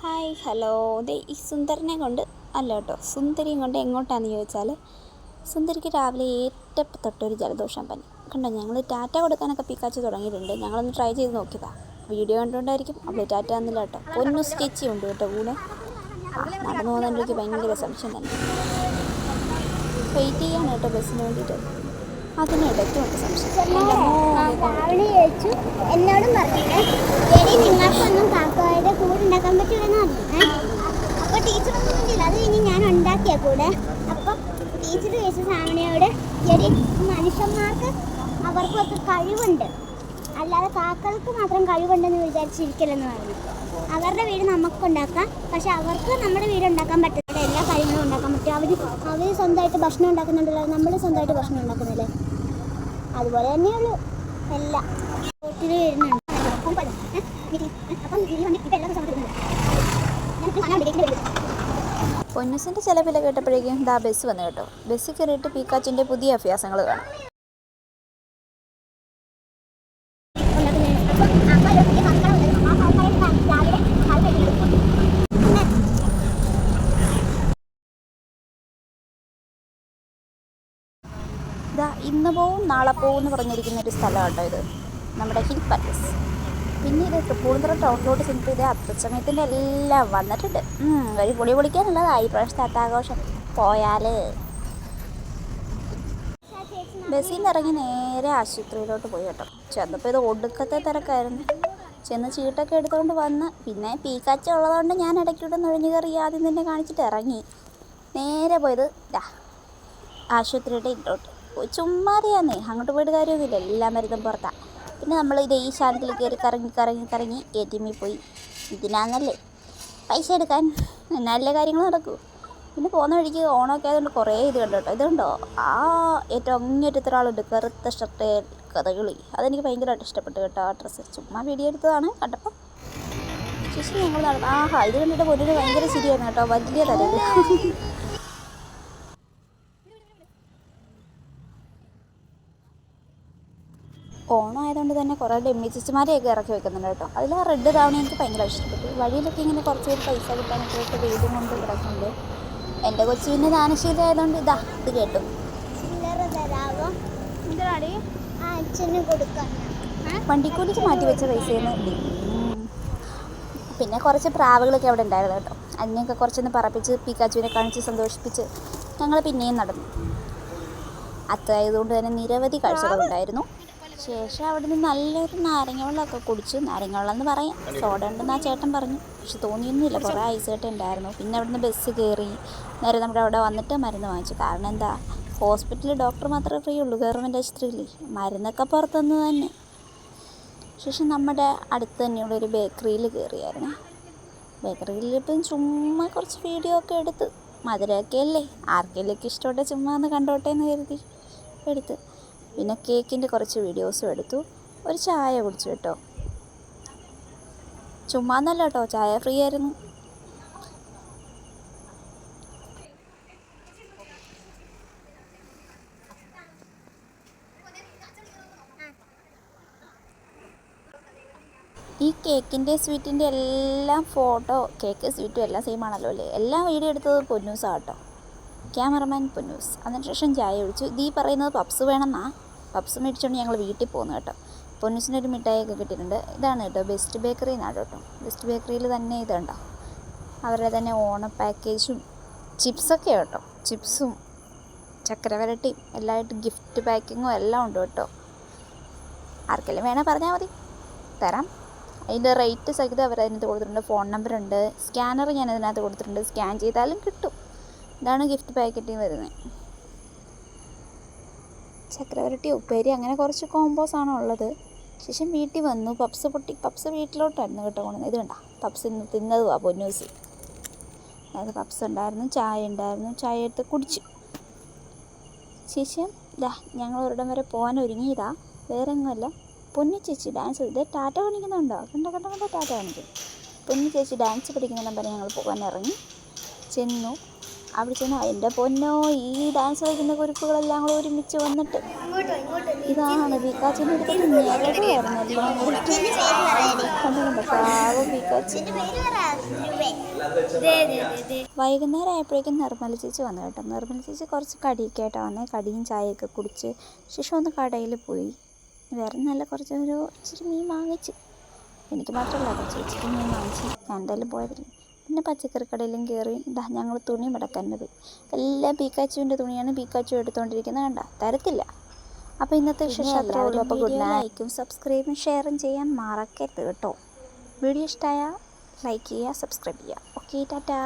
Hi hello. ദേ ഈ സുന്ദരനെ കൊണ്ട് അല്ല കേട്ടോ സുന്ദരിയും കൊണ്ട് എങ്ങോട്ടാണെന്ന് ചോദിച്ചാൽ സുന്ദരിക്ക് രാവിലെ ഏറ്റവും തൊട്ടൊരു ജലദോഷം പനി. കണ്ടോ ഞങ്ങൾ ടാറ്റ കൊടുക്കാനൊക്കെ പിക്കാച്ച് തുടങ്ങിയിട്ടുണ്ട്. ഞങ്ങളൊന്ന് ട്രൈ ചെയ്ത് നോക്കിയതാ. വീഡിയോ കണ്ടുകൊണ്ടായിരിക്കും. അവൾ ടാറ്റ തന്നില്ല കേട്ടോ. പൊന്നു സ്റ്റിച്ച് ഉണ്ട് കേട്ടോ കൂടെ നടന്നു പോകുന്നതിന്റെ എനിക്ക് ഭയങ്കര സംശയം തന്നെ. വെയിറ്റ് ചെയ്യാണ് കേട്ടോ ബസ്സിന് വേണ്ടിയിട്ട് അതിനിടയ്ക്കും ഉണ്ട് സംശയം. എന്നോടും പറഞ്ഞിട്ട് നിങ്ങൾക്കൊന്നും കാക്കയുടെ കൂടെ ഉണ്ടാക്കാൻ പറ്റൂലെന്ന് പറഞ്ഞു. അപ്പോൾ ടീച്ചർ ഒന്നും പറഞ്ഞില്ല അത് കഴിഞ്ഞ് ഞാൻ ഉണ്ടാക്കിയ കൂടെ. അപ്പം ടീച്ചർ ചോദിച്ച സാമനയോട് ചെടി മനുഷ്യന്മാർക്ക് അവർക്കൊക്കെ കഴിവുണ്ട്. അല്ലാതെ കാക്കകൾക്ക് മാത്രം കഴിവുണ്ടെന്ന് വിചാരിച്ചിരിക്കലെന്ന് പറഞ്ഞു. അവരുടെ വീട് നമുക്ക് ഉണ്ടാക്കാം. പക്ഷെ അവർക്ക് നമ്മുടെ വീട് ഉണ്ടാക്കാൻ പറ്റുന്നില്ല എല്ലാ കാര്യങ്ങളും ഉണ്ടാക്കാൻ പറ്റും. അവർ അവർ സ്വന്തമായിട്ട് ഭക്ഷണം ഉണ്ടാക്കുന്നുണ്ടല്ലോ. നമ്മൾ സ്വന്തമായിട്ട് ഭക്ഷണം ഉണ്ടാക്കുന്നില്ലേ? അതുപോലെ തന്നെയുള്ളൂ. എല്ലാം. വരുന്നുണ്ട് അപ്പം പല- ഏ? വീട്ടിൽ- ഏ? അപ്പം വീട്ടിൽ വന്ന് ഇപ്പം എല്ലാ ദിവസവും വരുന്നുണ്ട്. ഞാൻ ഇപ്പം കാണാൻ വീട്ടിൽ വരുന്നു. പൊന്നൂസിന്റെ ചിലവില കേട്ടപ്പോഴേക്കും ദാ ബസ് വന്നു കേട്ടോ. ബസ്സിൽ കയറിയിട്ട് പീക്കാച്ചിന്റെ പുതിയ അഭ്യാസങ്ങൾ കാണാം. ഇന്ന് പോവും നാളെ പോവും എന്ന് പറഞ്ഞിരിക്കുന്ന ഒരു സ്ഥലമാണ് ഇത്. നമ്മുടെ ഹിൽ പാലസ്. പിന്നെ ഇത് ടൗണിലോട്ട് ചെന്നിട്ട് ഇത് അത്തച്ചമയത്തിന്റെ എല്ലാം വന്നിട്ടുണ്ട്. ഒരു പൊളി പൊളിക്കാനുള്ളതായി. പ്രാവശ്യത്തെ അത്താഘോഷം പോയാൽ ബസ്സിൽ നിന്ന് ഇറങ്ങി നേരെ ആശുപത്രിയിലോട്ട് പോയി കേട്ടോ. ചെന്നപ്പോൾ ഇത് ഒടുക്കത്തെ തിരക്കായിരുന്നു. ചെന്ന് ചീട്ടൊക്കെ എടുത്തുകൊണ്ട് വന്ന് പിന്നെ പീക്കാച്ച ഉള്ളതുകൊണ്ട് ഞാൻ ഇടയ്ക്കൂടെ നുഴഞ്ഞു കയറി ആദ്യം തന്നെ കാണിച്ചിട്ട് ഇറങ്ങി. നേരെ പോയത് ഡാ ആശുപത്രിയുടെ പോയി ചുമ്മാതെയാന്നേ. അങ്ങോട്ട് പോയിട്ട് കാര്യമൊന്നുമില്ല. എല്ലാ മരുന്നും പുറത്താ. പിന്നെ നമ്മൾ ഇത് ഈ ശാലത്തിൽ കയറി കറങ്ങി കറങ്ങി കറങ്ങി എ ടി എമ്മിൽ പോയി. ഇതിനാന്നല്ലേ? പൈസ എടുക്കാൻ നല്ല കാര്യങ്ങൾ നടക്കൂ. പിന്നെ പോകുന്ന വഴിക്ക് ഓണമൊക്കെ ആയതുകൊണ്ട് കുറേ ഇത് കണ്ടു കേട്ടോ ഇതുണ്ടോ ആ ഏറ്റവും അങ്ങേറ്റത്തെ ഒരാളുണ്ട് കറുത്ത ഷർട്ട് കഥകളി. അതെനിക്ക് ഭയങ്കരമായിട്ട് ഇഷ്ടപ്പെട്ടു കേട്ടോ ആ ഡ്രസ്സ് ചുമ്മാ വീഡിയോ എടുത്തതാണ് കണ്ടപ്പോൾ ശേഷം ഞങ്ങൾ നടന്നു ആഹാ ഇത് കണ്ടിട്ട് പൊന്നിന് ഭയങ്കര ശരിയായിരുന്നു കേട്ടോ. വലിയ തരൽ ഓണം ആയതുകൊണ്ട് തന്നെ കുറേ ഡെമ്മി ചേച്ചിമാരെയൊക്കെ ഇറക്കി വെക്കുന്നുണ്ട് കേട്ടോ. അതിൽ ആ റെഡ് തവണ എനിക്ക് ഭയങ്കര ഇഷ്ടപ്പെട്ടു. വഴിയിലൊക്കെ ഇങ്ങനെ കുറച്ച് പേര് പൈസ കിട്ടാനൊക്കെ ആയിട്ട് വെയിലും കൊണ്ട് കിടക്കുന്നുണ്ട് എന്റെ കൊച്ചു പിന്നെ ദാനശീലം ആയതുകൊണ്ട് ഇതാ ഇത് കേട്ടു. വണ്ടിക്കൂലിക്ക് മാറ്റി വെച്ച പൈസയാണ് പിന്നെ കുറച്ച് പ്രാവുകളൊക്കെ അവിടെ ഉണ്ടായിരുന്നു കേട്ടോ. അതിനെയൊക്കെ കുറച്ചൊന്ന് പറപ്പിച്ച് പിക്കാച്ചുവിനെ കാണിച്ച് സന്തോഷിപ്പിച്ച് ഞങ്ങൾ പിന്നെയും നടന്നു. അത്തായതുകൊണ്ട് തന്നെ നിരവധി കാഴ്ചകളുണ്ടായിരുന്നു ശേഷം അവിടെ നിന്ന് നല്ലൊരു നാരങ്ങ വെള്ളമൊക്കെ കുടിച്ചു. നാരങ്ങ വെള്ളം എന്ന് പറയാം. സോഡ ഉണ്ടെന്ന് ആ ചേട്ടൻ പറഞ്ഞു. പക്ഷെ തോന്നിയൊന്നുമില്ല. കുറേ ഐസ് കട്ട ഉണ്ടായിരുന്നു. പിന്നെ അവിടെ നിന്ന് ബസ് കയറി. നേരെ നമ്മുടെ അവിടെ വന്നിട്ട് മരുന്ന് വാങ്ങിച്ചു. കാരണം എന്താ? ഹോസ്പിറ്റലിൽ ഡോക്ടർ മാത്രമേ ഫ്രീ ഉള്ളൂ. ഗവൺമെന്റ് ആശുപത്രിയിൽ മരുന്നൊക്കെ പുറത്തുനിന്ന് തന്നെ. ശേഷം നമ്മുടെ അടുത്ത് തന്നെയുള്ള ഒരു ബേക്കറിയിൽ കയറിയായിരുന്നു. ബേക്കറിയിൽ ഇപ്പം ചുമ്മാ കുറച്ച് വീഡിയോ ഒക്കെ എടുത്ത്. മധുരമൊക്കെ അല്ലേ? ആർക്കെങ്കിലൊക്കെ ഇഷ്ടപ്പെട്ട ചുമ്മാ ഒന്ന് കണ്ടോട്ടെ എന്ന് കരുതി എടുത്ത്. പിന്നെ കേക്കിന്റെ കുറച്ച് വീഡിയോസും എടുത്തു. ഒരു ചായ കുടിച്ചു കേട്ടോ. ചുമ്മാന്നല്ല കേട്ടോ ചായ ഫ്രീ ആയിരുന്നു. ഈ കേക്കിന്റെ സ്വീറ്റിന്റെ എല്ലാം ഫോട്ടോ കേക്ക് സ്വീറ്റും എല്ലാം സെയിം ആണല്ലോ അല്ലേ? എല്ലാം വീഡിയോ എടുത്തത് പൊന്നൂസാണ് കേട്ടോ. ക്യാമറമാൻ പൊന്നൂസ്. അതിനുശേഷം ചായ ഒഴിച്ചു ഇത് പറയുന്നത് പപ്സ് വേണമെന്നാ? പപ്സ് മേടിച്ചുകൊണ്ട് ഞങ്ങൾ വീട്ടിൽ പോകുന്നു കേട്ടോ. പൊന്നൂസിനൊരു മിഠായിയൊക്കെ കിട്ടിയിട്ടുണ്ട്. ഇതാണ് കേട്ടോ ബെസ്റ്റ് ബേക്കറി എന്നാണ് കേട്ടോ. ബെസ്റ്റ് ബേക്കറിയിൽ തന്നെ ഇതുണ്ടോ അവരുടെ തന്നെ ഓണ പാക്കേജും ചിപ്സൊക്കെ കേട്ടോ. ചിപ്സും ചക്കരവരട്ടിയും എല്ലായിട്ട് ഗിഫ്റ്റ് പാക്കിങ്ങും എല്ലാം ഉണ്ട് കേട്ടോ. ആർക്കെല്ലാം വേണേൽ പറഞ്ഞാൽ മതി. തരാം. അതിന്റെ റേറ്റ് സഹിതം അവർ അതിനകത്ത് കൊടുത്തിട്ടുണ്ട്. ഫോൺ നമ്പറുണ്ട് സ്കാനർ ഞാൻ അതിനകത്ത് കൊടുത്തിട്ടുണ്ട്. സ്കാൻ ചെയ്താലും കിട്ടും. ഇതാണ് ഗിഫ്റ്റ് പാക്കറ്റിൽ വരുന്നത്. ചക്രവരട്ടി ഉപ്പേരി അങ്ങനെ കുറച്ച് കോമ്പോസ് ആണ് ഉള്ളത്. ശേഷം വീട്ടിൽ വന്നു. പപ്സ് പൊട്ടി പപ്സ് വീട്ടിലോട്ടായിരുന്നു കേട്ടോ കൊണ്ടുവന്നത്. ഇത് വേണ്ട പപ്സ് ഇന്ന് തിന്നതുവാ പൊന്നൂസി. അതായത് പപ്സ് ഉണ്ടായിരുന്നു ചായ ഉണ്ടായിരുന്നു ചായ എടുത്ത് കുടിച്ചു. ശേഷം ഇതാ ഞങ്ങൾ ഒരിടം വരെ പോകാൻ ഒരുങ്ങിയതാ. വേറെ ഒന്നുമല്ല പൊന്നു ചേച്ചി ഡാൻസ് ഇത് ടാറ്റ കാണിക്കുന്നുണ്ടോ? കണ്ട കണ്ട കണ്ട ടാറ്റ കാണിക്കും പൊന്നു ചേച്ചി ഡാൻസ് പഠിക്കുന്നുണ്ടെന്ന് പറഞ്ഞ് ഞങ്ങൾ പോകാൻ ഇറങ്ങി. ചെന്നു. അവിടെ ചെന്ന് എന്റെ പൊന്നോ ഈ ഡാൻസ് കളിക്കുന്ന കുരുക്കുകളെല്ലാം കൂടെ ഒരുമിച്ച് വന്നിട്ട് ഇതാണ് പീക്കാച്ചിന്റെ അടുത്ത് കണ്ടോ പാവം പീക്കാച്ചി വൈകുന്നേരം ആയപ്പോഴേക്കും നിർമ്മല ചേച്ചി വന്നു കേട്ടോ. നിർമ്മല ചേച്ചി കുറച്ച് കടിയൊക്കെ ആയിട്ടാണ് വന്നേ. കടിയും ചായയൊക്കെ കുടിച്ച് ശേഷം ഒന്ന് കടയിൽ പോയി. വേറെ നല്ല കുറച്ച് ഒരു ഇച്ചിരി മീൻ വാങ്ങിച്ച്. എനിക്ക് മാത്രമല്ല ചേച്ചിക്ക് മീൻ വാങ്ങിച്ച്. ഞാൻ എന്തായാലും പോയതില്ല. പിന്നെ പച്ചക്കറി കടയിലും കയറി ഇതാ ഞങ്ങൾ തുണി മടക്കാൻ പോയി എല്ലാം പീക്കാച്ചുവിന്റെ തുണിയാണ് പീക്കാച്ചു എടുത്തുകൊണ്ടിരിക്കുന്നത് കണ്ട? തരത്തില്ല. അപ്പോൾ ഇന്നത്തെ വിശേഷം അത്രേ ഉള്ളൂ അപ്പോൾ ഗുഡ് ലൈക്കും സബ്സ്ക്രൈബും ഷെയറും ചെയ്യാൻ മറക്കരുത് കേട്ടോ. വീഡിയോ ഇഷ്ടമായ ലൈക്ക് ചെയ്യുക സബ്സ്ക്രൈബ് ചെയ്യുക. Okay tata.